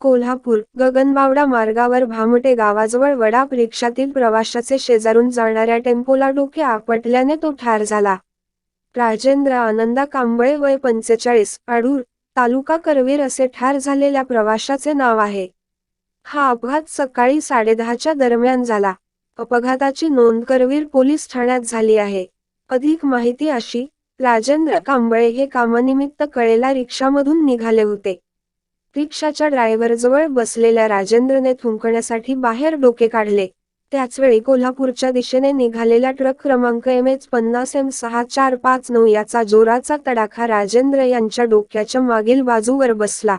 कोल्हापूर गगनबावडा मार्गावर भामटे गावाजवळ वडाप रिक्षातील प्रवाशाचे शेजारून जाणाऱ्या टेम्पोला डोके आपटल्याने तो ठार झाला. राजेंद्र आनंदा कांबळे वय पंचेचाळीस अडूर तालुका करवीर असे ठार झालेल्या प्रवाशाचे नाव आहे. हा अपघात सकाळी साडेदहाच्या दरम्यान झाला. अपघाताची नोंद करवीर पोलीस ठाण्यात झाली आहे. अधिक माहिती अशी राजेंद्र कांबळे हे कामानिमित्त कळेला रिक्षामधून निघाले होते. रिक्षाच्या ड्रायव्हरजवळ बसलेल्या राजेंद्रने थुंकण्यासाठी बाहेर डोके काढले. त्याचवेळी कोल्हापूरच्या दिशेने निघालेला ट्रक क्रमांक एम एच पन्नास एम सहा चार पाच नऊ याचा जोराचा तडाखा राजेंद्र यांच्या डोक्याच्या मागील बाजूवर बसला.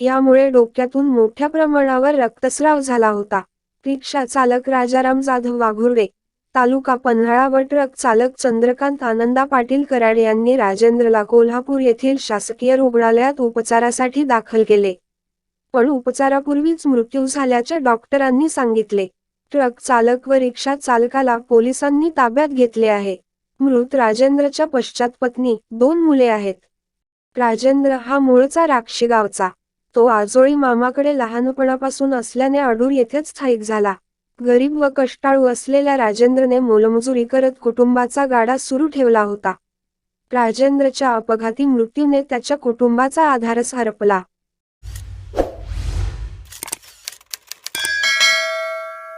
यामुळे डोक्यातून मोठ्या प्रमाणावर रक्तस्राव झाला होता. रिक्षा चालक राजाराम जाधव वाघुर्डे तालुका पन्हाळा व ट्रक चालक चंद्रकांत आनंदा पाटील कराड यांनी राजेंद्रला कोल्हापूर येथील शासकीय रुग्णालयात उपचारासाठी दाखल केले. पण उपचारापूर्वीच मृत्यू झाल्याचे डॉक्टरांनी सांगितले. ट्रक चालक व रिक्षा चालकाला पोलिसांनी ताब्यात घेतले आहे. मृत राजेंद्रच्या पश्चात पत्नी दोन मुले आहेत. राजेंद्र हा मूळचा राक्षी गावचा. तो आजोळी मामाकडे लहानपणापासून असल्याने अडूर येथेच स्थायिक झाला. गरीब व कष्टाळू असलेल्या राजेंद्रने मोलमजुरी करत कुटुंबाचा गाडा सुरू ठेवला होता. राजेंद्रच्या अपघाती मृत्यूने त्याच्या कुटुंबाचा आधारच हरपला.